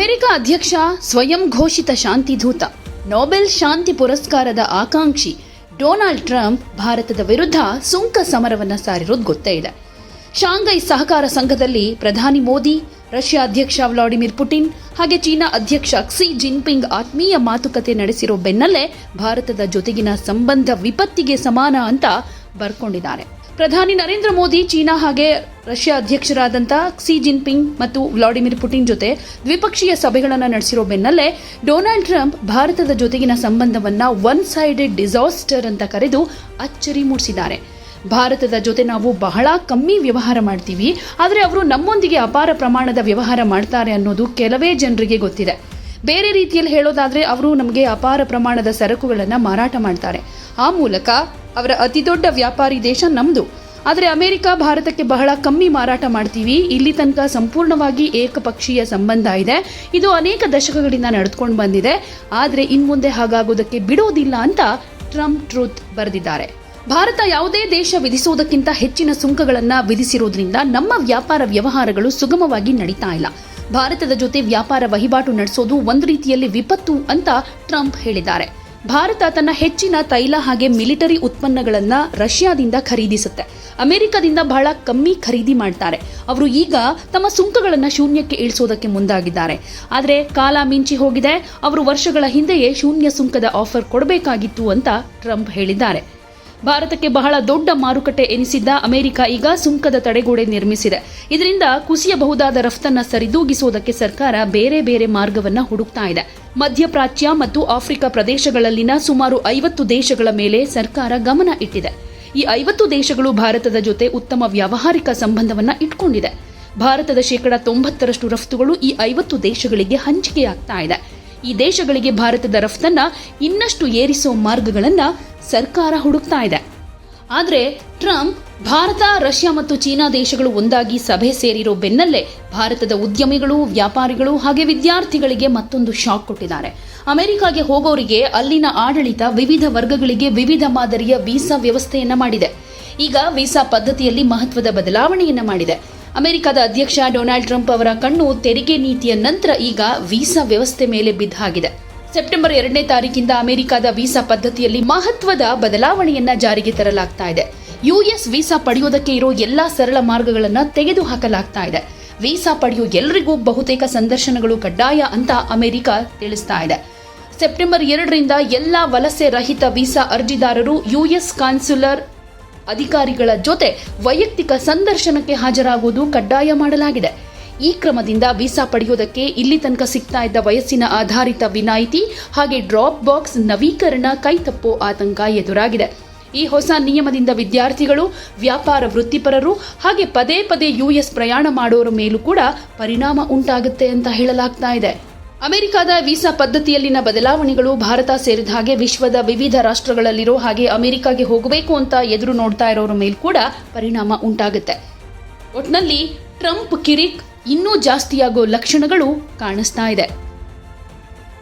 America ಅಧ್ಯಕ್ಷ, ಸ್ವಯಂ ಘೋಷಿತ ಶಾಂತಿಧೂತ, ನೊಬೆಲ್ ಶಾಂತಿ ಪುರಸ್ಕಾರದ ಆಕಾಂಕ್ಷಿ ಡೊನಾಲ್ಡ್ ಟ್ರಂಪ್ ಭಾರತದ ವಿರುದ್ಧ ಸುಂಕ ಸಮರವನ್ನು ಸಾರಿರೋದು ಗೊತ್ತೇ ಇದೆ ಶಾಂಘೈ ಸಹಕಾರ ಸಂಘದಲ್ಲಿ ಪ್ರಧಾನಿ ಮೋದಿ, ರಷ್ಯಾ ಅಧ್ಯಕ್ಷ ವ್ಲಾಡಿಮಿರ್ ಪುಟಿನ್ ಹಾಗೆ ಚೀನಾ ಅಧ್ಯಕ್ಷ ಕ್ಸಿ ಜಿನ್ಪಿಂಗ್ ಆತ್ಮೀಯ ಮಾತುಕತೆ ನಡೆಸಿರೋ ಬೆನ್ನಲ್ಲೇ ಭಾರತದ ಜೊತೆಗಿನ ಸಂಬಂಧ ವಿಪತ್ತಿಗೆ ಸಮಾನ ಅಂತ ಬರ್ಕೊಂಡಿದ್ದಾರೆ. ಪ್ರಧಾನಿ ನರೇಂದ್ರ ಮೋದಿ ಚೀನಾ ಹಾಗೆ ರಷ್ಯಾ ಅಧ್ಯಕ್ಷರಾದಂಥ ಕ್ಸಿ ಜಿನ್ಪಿಂಗ್ ಮತ್ತು ವ್ಲಾಡಿಮಿರ್ ಪುಟಿನ್ ಜೊತೆ ದ್ವಿಪಕ್ಷೀಯ ಸಭೆಗಳನ್ನು ನಡೆಸಿರೋ ಬೆನ್ನಲ್ಲೇ ಡೊನಾಲ್ಡ್ ಟ್ರಂಪ್ ಭಾರತದ ಜೊತೆಗಿನ ಸಂಬಂಧವನ್ನು ಒನ್ ಸೈಡೆಡ್ ಡಿಸಾಸ್ಟರ್ ಅಂತ ಕರೆದು ಅಚ್ಚರಿ ಮೂಡಿಸಿದ್ದಾರೆ. ಭಾರತದ ಜೊತೆ ನಾವು ಬಹಳ ಕಮ್ಮಿ ವ್ಯವಹಾರ ಮಾಡ್ತೀವಿ, ಆದರೆ ಅವರು ನಮ್ಮೊಂದಿಗೆ ಅಪಾರ ಪ್ರಮಾಣದ ವ್ಯವಹಾರ ಮಾಡ್ತಾರೆ ಅನ್ನೋದು ಕೆಲವೇ ಜನರಿಗೆ ಗೊತ್ತಿದೆ. ಬೇರೆ ರೀತಿಯಲ್ಲಿ ಹೇಳೋದಾದರೆ ಅವರು ನಮಗೆ ಅಪಾರ ಪ್ರಮಾಣದ ಸರಕುಗಳನ್ನು ಮಾರಾಟ ಮಾಡ್ತಾರೆ. ಆ ಮೂಲಕ ಅವರ ಅತಿದೊಡ್ಡ ವ್ಯಾಪಾರಿ ದೇಶ ನಮ್ಮದು ಆದರೆ ಅಮೆರಿಕ, ಭಾರತಕ್ಕೆ ಬಹಳ ಕಮ್ಮಿ ಮಾರಾಟ ಮಾಡ್ತೀವಿ. ಇಲ್ಲಿ ತನಕ ಸಂಪೂರ್ಣವಾಗಿ ಏಕಪಕ್ಷೀಯ ಸಂಬಂಧ ಇದೆ. ಇದು ಅನೇಕ ದಶಕಗಳಿಂದ ನಡೆದುಕೊಂಡು ಬಂದಿದೆ. ಆದರೆ ಇನ್ಮುಂದೆ ಹಾಗಾಗೋದಕ್ಕೆ ಬಿಡೋದಿಲ್ಲ ಅಂತ ಟ್ರಂಪ್ ಟ್ರೂತ್ ಬರೆದಿದ್ದಾರೆ. ಭಾರತ ಯಾವುದೇ ದೇಶ ವಿಧಿಸುವುದಕ್ಕಿಂತ ಹೆಚ್ಚಿನ ಸುಂಕಗಳನ್ನು ವಿಧಿಸಿರುವುದರಿಂದ ನಮ್ಮ ವ್ಯಾಪಾರ ವ್ಯವಹಾರಗಳು ಸುಗಮವಾಗಿ ನಡೀತಾ ಇಲ್ಲ. ಭಾರತದ ಜೊತೆ ವ್ಯಾಪಾರ ವಹಿವಾಟು ನಡೆಸೋದು ಒಂದು ರೀತಿಯಲ್ಲಿ ವಿಪತ್ತು ಅಂತ ಟ್ರಂಪ್ ಹೇಳಿದ್ದಾರೆ. ಭಾರತ ತನ್ನ ಹೆಚ್ಚಿನ ತೈಲ ಹಾಗೆ ಮಿಲಿಟರಿ ಉತ್ಪನ್ನಗಳನ್ನು ರಷ್ಯಾದಿಂದ ಖರೀದಿಸುತ್ತೆ. ಅಮೆರಿಕದಿಂದ ಬಹಳ ಕಮ್ಮಿ ಖರೀದಿ ಮಾಡ್ತಾರೆ. ಅವರು ಈಗ ತಮ್ಮ ಸುಂಕಗಳನ್ನು ಶೂನ್ಯಕ್ಕೆ ಇಳಿಸೋದಕ್ಕೆ ಮುಂದಾಗಿದ್ದಾರೆ. ಆದರೆ ಕಾಲ ಮಿಂಚಿ ಹೋಗಿದೆ. ಅವರು ವರ್ಷಗಳ ಹಿಂದೆಯೇ ಶೂನ್ಯ ಸುಂಕದ ಆಫರ್ ಕೊಡಬೇಕಾಗಿತ್ತು ಅಂತ ಟ್ರಂಪ್ ಹೇಳಿದ್ದಾರೆ. ಭಾರತಕ್ಕೆ ಬಹಳ ದೊಡ್ಡ ಮಾರುಕಟ್ಟೆ ಎನಿಸಿದ್ದ ಅಮೆರಿಕ ಈಗ ಸುಂಕದ ತಡೆಗೋಡೆ ನಿರ್ಮಿಸಿದೆ. ಇದರಿಂದ ಕುಸಿಯಬಹುದಾದ ರಫ್ತನ್ನ ಸರಿದೂಗಿಸುವುದಕ್ಕೆ ಸರ್ಕಾರ ಬೇರೆ ಬೇರೆ ಮಾರ್ಗವನ್ನ ಹುಡುಕ್ತಾ ಇದೆ. ಮಧ್ಯಪ್ರಾಚ್ಯ ಮತ್ತು ಆಫ್ರಿಕಾ ಪ್ರದೇಶಗಳಲ್ಲಿನ ಸುಮಾರು ಐವತ್ತು ದೇಶಗಳ ಮೇಲೆ ಸರ್ಕಾರ ಗಮನ ಇಟ್ಟಿದೆ. ಈ ಐವತ್ತು ದೇಶಗಳು ಭಾರತದ ಜೊತೆ ಉತ್ತಮ ವ್ಯಾವಹಾರಿಕ ಸಂಬಂಧವನ್ನ ಇಟ್ಕೊಂಡಿದೆ. ಭಾರತದ ಶೇಕಡ ತೊಂಬತ್ತರಷ್ಟು ರಫ್ತುಗಳು ಈ ಐವತ್ತು ದೇಶಗಳಿಗೆ ಹಂಚಿಕೆಯಾಗ್ತಾ ಇದೆ. ಈ ದೇಶಗಳಿಗೆ ಭಾರತದ ರಫ್ತನ್ನ ಇನ್ನಷ್ಟು ಏರಿಸೋ ಮಾರ್ಗಗಳನ್ನ ಸರ್ಕಾರ ಹುಡುಕ್ತಾ ಇದೆ. ಆದರೆ ಟ್ರಂಪ್ ಭಾರತ, ರಷ್ಯಾ ಮತ್ತು ಚೀನಾ ದೇಶಗಳು ಒಂದಾಗಿ ಸಭೆ ಸೇರಿರೋ ಬೆನ್ನಲ್ಲೇ ಭಾರತದ ಉದ್ಯಮಿಗಳು, ವ್ಯಾಪಾರಿಗಳು ಹಾಗೆ ವಿದ್ಯಾರ್ಥಿಗಳಿಗೆ ಮತ್ತೊಂದು ಶಾಕ್ ಕೊಟ್ಟಿದ್ದಾರೆ. ಅಮೆರಿಕಾಗೆ ಹೋಗೋರಿಗೆ ಅಲ್ಲಿನ ಆಡಳಿತ ವಿವಿಧ ವರ್ಗಗಳಿಗೆ ವಿವಿಧ ಮಾದರಿಯ ವೀಸಾ ವ್ಯವಸ್ಥೆಯನ್ನ ಮಾಡಿದೆ. ಈಗ ವೀಸಾ ಪದ್ಧತಿಯಲ್ಲಿ ಮಹತ್ವದ ಬದಲಾವಣೆಯನ್ನ ಮಾಡಿದೆ. ಅಮೆರಿಕದ ಅಧ್ಯಕ್ಷ ಡೊನಾಲ್ಡ್ ಟ್ರಂಪ್ ಅವರ ಕಣ್ಣು ತೆರಿಗೆ ನೀತಿಯ ನಂತರ ಈಗ ವೀಸಾ ವ್ಯವಸ್ಥೆ ಮೇಲೆ ಬಿದ್ದಾಗಿದೆ ಸೆಪ್ಟೆಂಬರ್ ಎರಡನೇ ತಾರೀಕಿಂದ ಅಮೆರಿಕದ ವೀಸಾ ಪದ್ಧತಿಯಲ್ಲಿ ಮಹತ್ವದ ಬದಲಾವಣೆಯನ್ನ ಜಾರಿಗೆ ತರಲಾಗ್ತಾ ಇದೆ. ಯುಎಸ್ ವೀಸಾ ಪಡೆಯೋದಕ್ಕೆ ಇರೋ ಎಲ್ಲಾ ಸರಳ ಮಾರ್ಗಗಳನ್ನ ತೆಗೆದು ಹಾಕಲಾಗ್ತಾ ಇದೆ. ವೀಸಾ ಪಡೆಯೋ ಎಲ್ಲರಿಗೂ ಬಹುತೇಕ ಸಂದರ್ಶನಗಳು ಕಡ್ಡಾಯ ಅಂತ ಅಮೆರಿಕ ತಿಳಿಸ್ತಾ ಇದೆ. ಸೆಪ್ಟೆಂಬರ್ ಎರಡರಿಂದ ಎಲ್ಲಾ ವಲಸೆ ರಹಿತ ವೀಸಾ ಅರ್ಜಿದಾರರು ಯುಎಸ್ ಕಾನ್ಸುಲರ್ ಅಧಿಕಾರಿಗಳ ಜೊತೆ ವೈಯಕ್ತಿಕ ಸಂದರ್ಶನಕ್ಕೆ ಹಾಜರಾಗುವುದು ಕಡ್ಡಾಯ ಮಾಡಲಾಗಿದೆ. ಈ ಕ್ರಮದಿಂದ ವೀಸಾ ಪಡೆಯುವುದಕ್ಕೆ ಇಲ್ಲಿ ತನಕ ಸಿಗ್ತಾ ಇದ್ದ ವಯಸ್ಸಿನ ಆಧಾರಿತ ವಿನಾಯಿತಿ ಹಾಗೆ ಡ್ರಾಪ್ ಬಾಕ್ಸ್ ನವೀಕರಣ ಕೈತಪ್ಪೋ ಆತಂಕ ಎದುರಾಗಿದೆ. ಈ ಹೊಸ ನಿಯಮದಿಂದ ವಿದ್ಯಾರ್ಥಿಗಳು, ವ್ಯಾಪಾರ ವೃತ್ತಿಪರರು ಹಾಗೆ ಪದೇ ಪದೇ ಯುಎಸ್ ಪ್ರಯಾಣ ಮಾಡೋರ ಮೇಲೂ ಕೂಡ ಪರಿಣಾಮ ಉಂಟಾಗುತ್ತೆ ಅಂತ ಹೇಳಲಾಗ್ತಾ ಇದೆ. ಅಮೆರಿಕದ ವೀಸಾ ಪದ್ಧತಿಯಲ್ಲಿನ ಬದಲಾವಣೆಗಳು ಭಾರತ ಸೇರಿದ ಹಾಗೆ ವಿಶ್ವದ ವಿವಿಧ ರಾಷ್ಟ್ರಗಳಲ್ಲಿರೋ ಹಾಗೆ ಅಮೆರಿಕಾಗೆ ಹೋಗಬೇಕು ಅಂತ ಎದುರು ನೋಡ್ತಾ ಇರೋರ ಮೇಲೂ ಕೂಡ ಪರಿಣಾಮ ಉಂಟಾಗುತ್ತೆ. ಒಟ್ನಲ್ಲಿ ಟ್ರಂಪ್ ಕಿರಿಕ್ ಇನ್ನೂ ಜಾಸ್ತಿಯಾಗೋ ಲಕ್ಷಣಗಳು ಕಾಣಿಸ್ತಾ ಇದೆ.